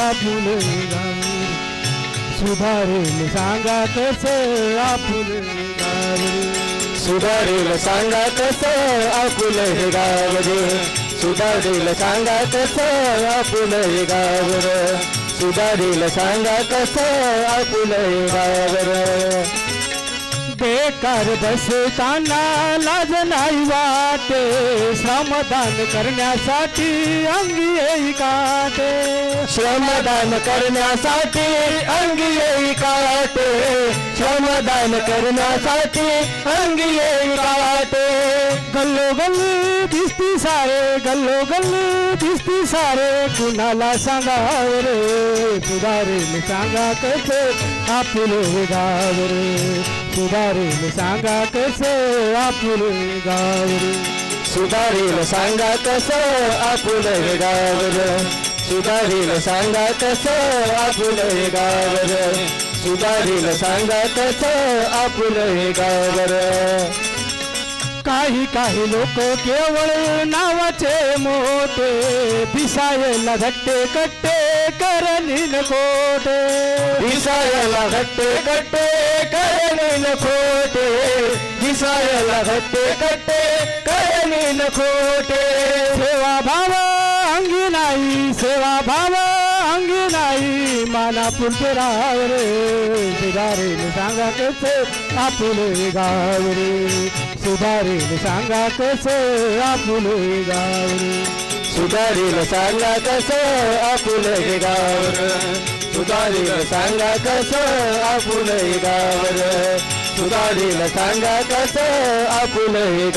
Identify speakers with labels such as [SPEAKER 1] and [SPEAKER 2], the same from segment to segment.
[SPEAKER 1] आपुल गावरे सुधारेल सांगा कसे आपुले सुधारे
[SPEAKER 2] सुधारेल सांगा कसे आपुले गाव रे सुधारेल सांगा कसे आपुले गाव रे सुधारेल सांगा कसे आपुले हे गाव रे
[SPEAKER 1] बेकार बसताना लाज नाही वाटे श्रमदान करण्यासाठी अंगी येई काटे.
[SPEAKER 2] श्रमदान करण्यासाठी अंगी येई काटे. श्रमदान करण्यासाठी अंगी येई काटे.
[SPEAKER 1] गल्लो गल्ली दिसती सारे गल्लो गल्ली दिसती सारे. कुणाला सांगाव रे? सुधारेल सांगा कसे? आपुले गाव रे. सुधारेल सांगा कसे आपुले गाव रे?
[SPEAKER 2] सुधारेल सांगा कसं आपुल हे गाव रे? सुधारेल सांगा कसं आपुल हे गाव रे? सुधारेल सांगा कसं आपुल हे गाव रे?
[SPEAKER 1] काही काही लोक केवळ नावाचे मोठे दिसायला धट्टे कट्टे. करनील कोटे।
[SPEAKER 2] दिसायला कट्टे करणील खोटे दिसायला घट्टे कट्टे करणील खोटे
[SPEAKER 1] सेवा भाव अंगी नाही सेवा भाव अंगी नाही माना पुढचे राव रे सुधारेल सांगा कसे आपुले गाव रे सुधारेल सांगा कसे आपुले गाव रे
[SPEAKER 2] सुधारील सांगा कसं आपुल हे गाव सुधारी सुधारील सांगा कसं आपुल हे गाव सुधारी सुधारील सांगा कसं आपुल हे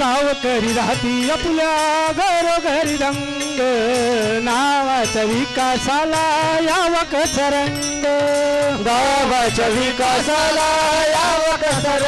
[SPEAKER 2] गाव
[SPEAKER 1] करी राहती आपल्या घरोघरी रंग. नावाच्या विकासाला यावं रंग
[SPEAKER 2] गावाच्या विकासाला यावं कसं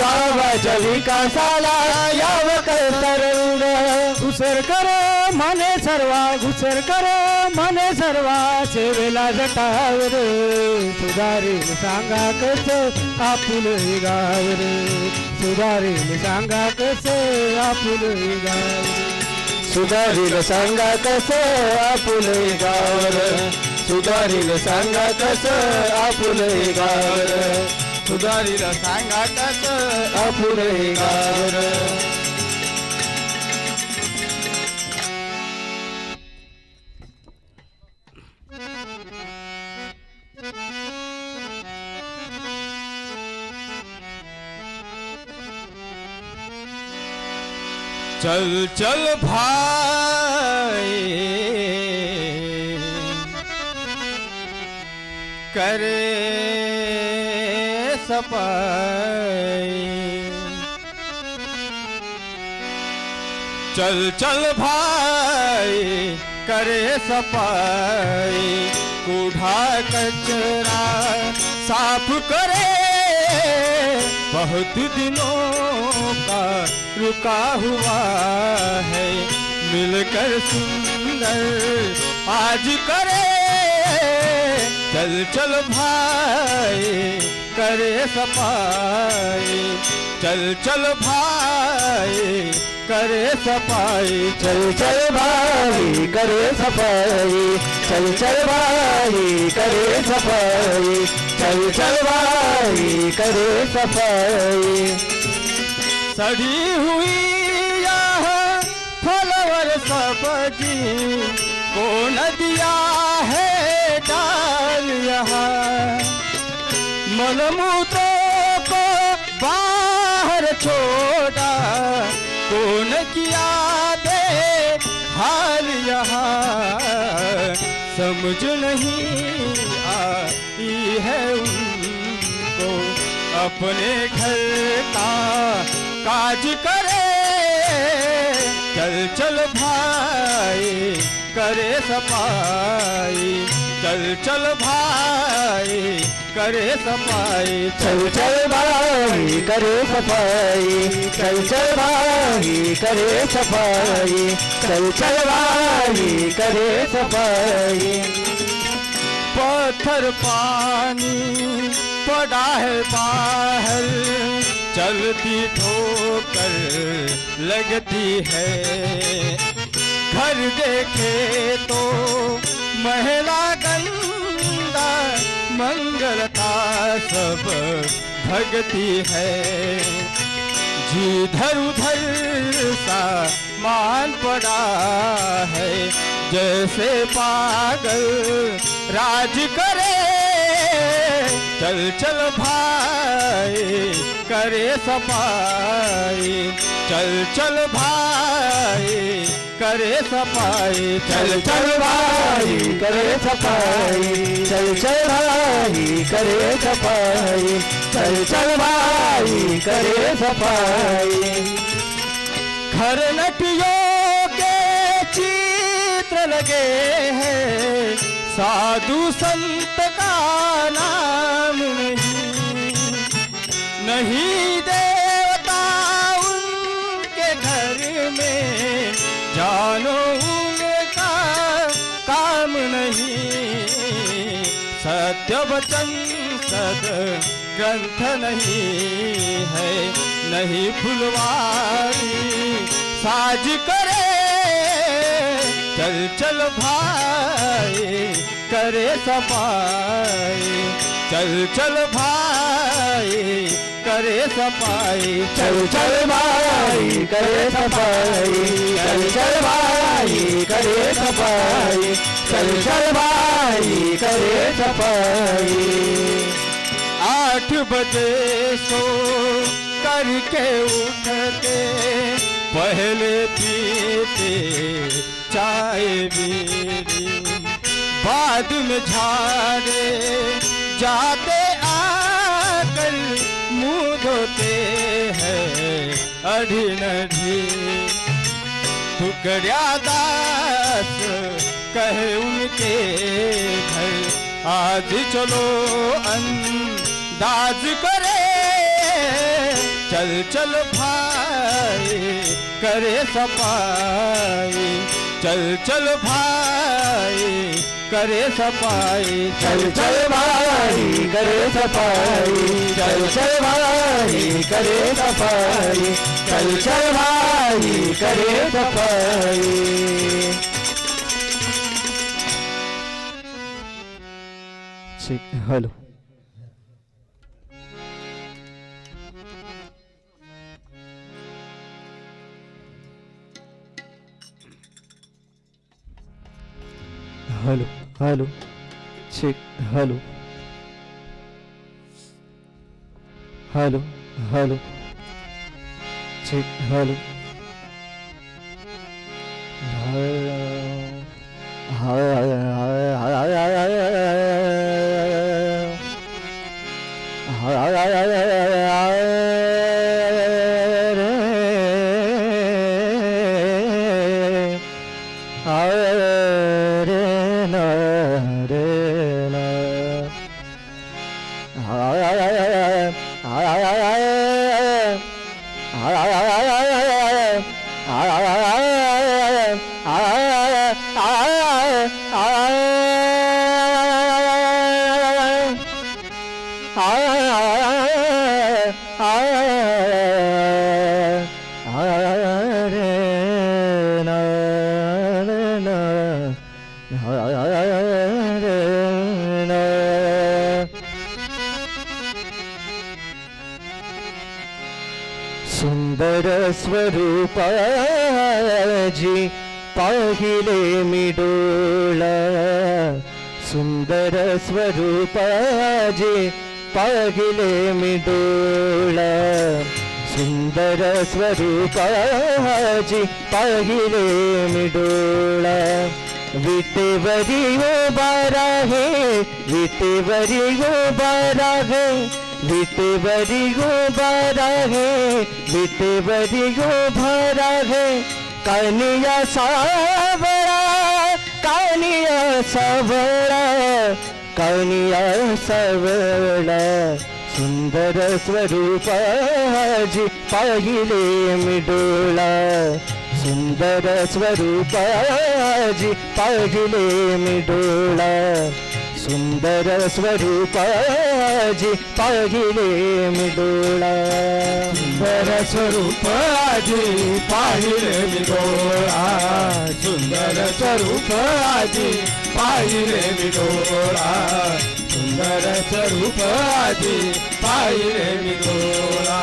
[SPEAKER 2] गावाच्या विकासाला यावं कसं
[SPEAKER 1] घुसर कर माने सर्वा घुसर कर मन सर्वा वेला जटावर सुधारेल सांगा कसं आपुल गाव रे. सुधारेल सांगा कसं आपुल गावर
[SPEAKER 2] सुधारील सांगा कसं आपुल गावर सुधारील सांगा कसं आपुल गावर सुधारील सांगा कसं आपुल गावर
[SPEAKER 3] चल चल भाई। करे सपाई चल चल भाई करे सफ़ाई। कूड़ा कचरा साफ़ करे। बहुत दिनों का रुका हुआ है। मिलकर सुंदर आज करे। चल चल भाई, करे सफ़ाई। चल चल भाई, करे सफ़ाई।
[SPEAKER 2] चल चल भाई, करे सफ़ाई। चल चल भाई, करे सफ़ाई। चल चल भाई करे सफ़ाई।
[SPEAKER 3] सड़ी हुई यह फलवर सब्ज़ी कौन दिया है डाल यहाँ। मलमूत्रों को बाहर छोड़ा कौन किया दे हाल यहाँ। समझ नहीं है उनको, अपने घर का काज करे, चल चल भाई, करे सफ़ाई, चल चल भाई, करे सफ़ाई,
[SPEAKER 2] चल चल भाई, करे सफ़ाई, चल चल भाई, करे सफ़ाई, चल चल भाई, करे सफ़ाई।
[SPEAKER 3] पत्थर पानी पड़ा है बाहर, चलती ठोकर लगती है। घर देखे तो महिला गंदा मंगलता सब भगती है। जिधर उधर सा मान पड़ा है, जैसे पागल राज करे चल चल भाई करे सफ़ाई। चल चल भाई करे सफ़ाई।
[SPEAKER 2] चल चल भाई करे सफ़ाई। चल चल भाई करे सफ़ाई। चल चल भाई करे सफ़ाई।
[SPEAKER 3] घर नटियों के चित्र लगे हैं। साधु संत का नाम नहीं। नहीं देवता उनके घर में। जानो उनका काम नहीं। सत्य वचन सद ग्रंथ नहीं है। नहीं फुलवारी साज करे। चल चल भाई करे सफ़ाई चल चल भाई करे सफ़ाई
[SPEAKER 2] चल चल भाई करे सफ़ाई चल चल भाई करे सफ़ाई चल चल भाई करे सफ़ाई
[SPEAKER 3] आठ बजे सो करके उठते पहले पीते चाय बीड़ी बाद में झाड़े जाते आकर मुँह धोते हैं अढ़ी नढ़ी। दास कहे उनके घर, आज चलो अंदाज करे। चल चल भाई, करे सफ़ाई। चल चल भाई करे सफ़ाई।
[SPEAKER 2] चल चल भाई, करे सफ़ाई। चल चल भाई, करे सफ़ाई। चल चल भाई, करे सफ़ाई। ठीक हेलो हेलो हेलो ठीक हेलो हेलो हेलो ठीक हेलो सुंदर स्वरूपाजी पाहिले मी डोळा सुंदर स्वरूप स्वरूपाजी पाहिले मी डोळा सुंदर स्वरूपाजी पाहिले मी डोळा विटेवरी उभा राहे विटेवरी उभा राहे विटेवरी कानिया सावळा कानिया सावळा कानिया सावळा सुंदर स्वरूपाजी पाहिले मी डोळा सुंदर स्वरूपाजी पाहिले मी डोळा सुंदर स्वरूपाजी आजी पाहिले मी डोळा
[SPEAKER 3] सुंदर स्वरूप आजी पाहिले मी डोळा सुंदर स्वरूप आजी पाहिले मी डोळा सुंदर स्वरूप आजी पाहिले मी डोळा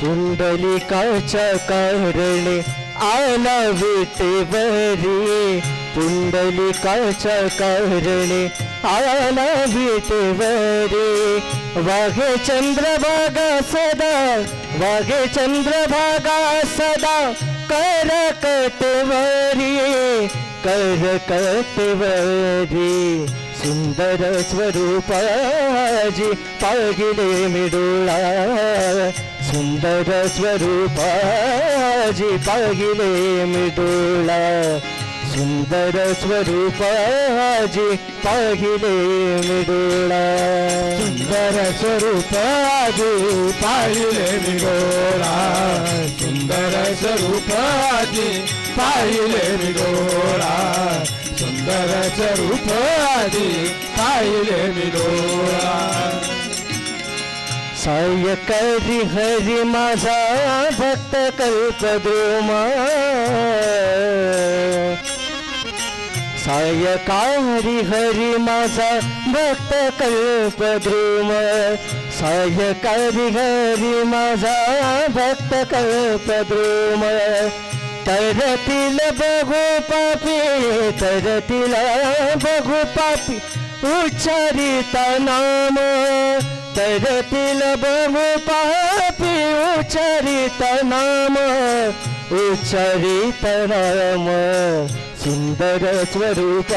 [SPEAKER 2] पुंडलिकाच्या कारणे आला विटेवरी. पुंडलिकाच्या कारणे आला विटेवरी वाघे चंद्रभागा सदा। वाघे चंद्रभागा सदा। कर कटवरी कर कटवरी सुंदर स्वरूपाजी पाहिले मी डोळा सुंदर स्वरूपाजी पाहिले मी डोळा सुंदर स्वरूपाजी पाहिले मी डोळा
[SPEAKER 3] सुंदर स्वरूप आजी पाहिले मी डोळा सुंदर स्वरूप आजी पाहिले मी डोळा सुंदर स्वरूप आजी पाहिले मी डोळा
[SPEAKER 2] सायकरी हरी माझा भक्त कल्पद्रुमा सायकाळ हरी माझा भक्त कल्पद्रुम सायकाळ हरी माझा भक्त कल्पद्रुम तरतील बघू पापी तरतील बघू पापी उच्चारिता नाम. तरतील बघू पापी उच्चारिता नाम उच्चारित नाम. सुंदर स्वरूप